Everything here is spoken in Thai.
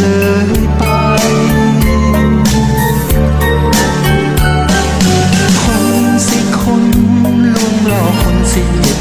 เลยไป คนสิคนลวงหลอกคนสิเจ็บ